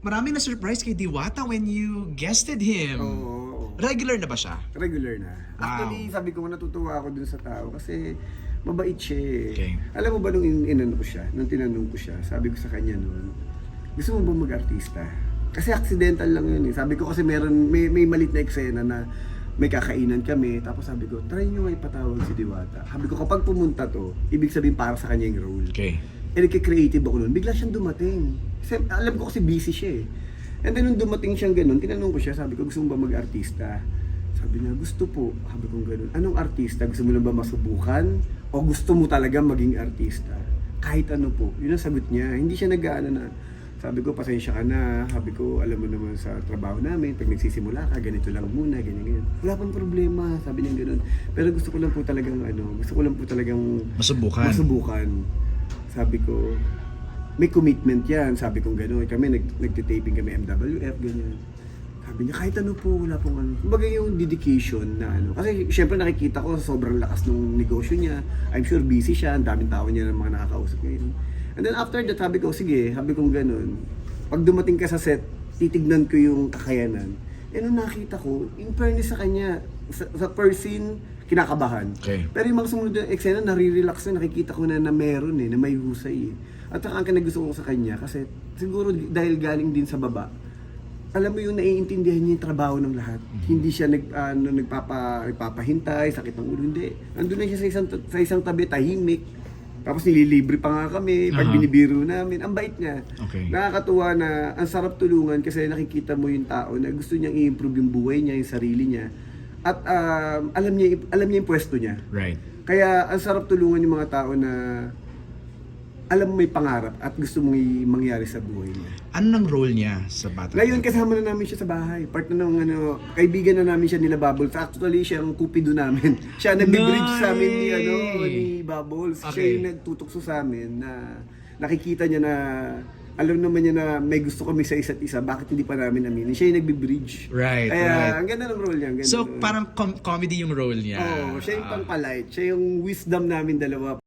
marami na surprise kay Diwata when you guested him. Oo, oo. Regular na ba siya? regular na. Wow. Actually, sabi ko natutuwa ako dun sa tao kasi mabait siya eh. Okay. Alam mo ba nung in inano ko siya, nung tinanong ko siya, sabi ko sa kanya noon, gusto mo ba mag-artista? Kasi accidental lang yun eh. Sabi ko kasi meron, may, may malit na eksena na may kakainan kami. Tapos sabi ko, try nyo nga ipatawag si Diwata. Sabi ko, kapag pumunta to, ibig sabihin para sa kanya yung role. Okay. Eh, nagka-creative ako noon. Bigla siyang dumating. Kasi alam ko kasi busy siya eh. And then nung dumating siyang ganun, tinanong ko siya, sabi ko, gusto mo ba mag-artista? Sabi niya, gusto po. Sabi ko ganun. Anong artista? Gusto mo lang ba masubukan? O gusto mo talaga maging artista? Kahit ano po. Yun ang sagot niya. Hindi siya nag-ano na, sabi ko, pasensya ka na. Sabi ko, alam mo naman sa trabaho namin, pag nagsisimula ka, ganito lang muna, ganyan, ganyan. Wala pang problema, sabi niya ganun. Pero gusto ko lang po talagang, ano, gusto ko lang po talagang Masubukan. masubukan. Sabi ko, may commitment yan. Sabi ko gano'n. Kami nag, nagtitaping kami MWF, ganyan. Sabi niya, kahit ano po, wala pong ano. Kumbaga yung dedication na ano. Kasi syempre nakikita ko sobrang lakas ng negosyo niya. I'm sure busy siya. Ang daming tao niya ng mga nakakausap ngayon. And then after that, sabi ko, sige, sabi ko gano'n. Pag dumating ka sa set, titignan ko yung kakayanan. Eh nung nakita ko, in fairness sa kanya, sa, sa scene, kinakabahan. Okay. Pero yung mga sumunod na eksena, nare-relax na, nakikita ko na na meron eh, na may husay eh. At ang kinagusto ko sa kanya, kasi siguro dahil galing din sa baba, alam mo yung naiintindihan niya yung trabaho ng lahat. Hindi siya nag, ano, nagpapa, nagpapahintay, sakit ng ulo, hindi. Nandun na siya sa isang, sa isang tabi, tahimik. Tapos nililibre pa nga kami, pag Aha. binibiro namin. Ang bait niya. Okay. Nakakatuwa na ang sarap tulungan kasi nakikita mo yung tao na gusto niyang i-improve yung buhay niya, yung sarili niya. At um, alam niya alam niya yung pwesto niya. Right. Kaya ang sarap tulungan yung mga tao na alam mo may pangarap at gusto mong i- mangyari sa buhay niya. Ano nang role niya sa Bata? Ngayon kasama na namin siya sa bahay. Part na ng ano, kaibigan na namin siya nila Bubbles. Actually, siya ang kupido namin. Siya ang nag-bridge sa amin ni ano ni Bubbles. Siya Okay. yung nagtutukso sa amin na nakikita niya na alam naman niya na may gusto kami sa isa't isa. Bakit hindi pa namin aminin? Siya yung nagbi-bridge. Right, Kaya right. ang ganda ng role niya. ang ganda So, ng- parang com- comedy yung role niya. Oo, siya yung Ah. pang-polite. Siya yung wisdom namin dalawa.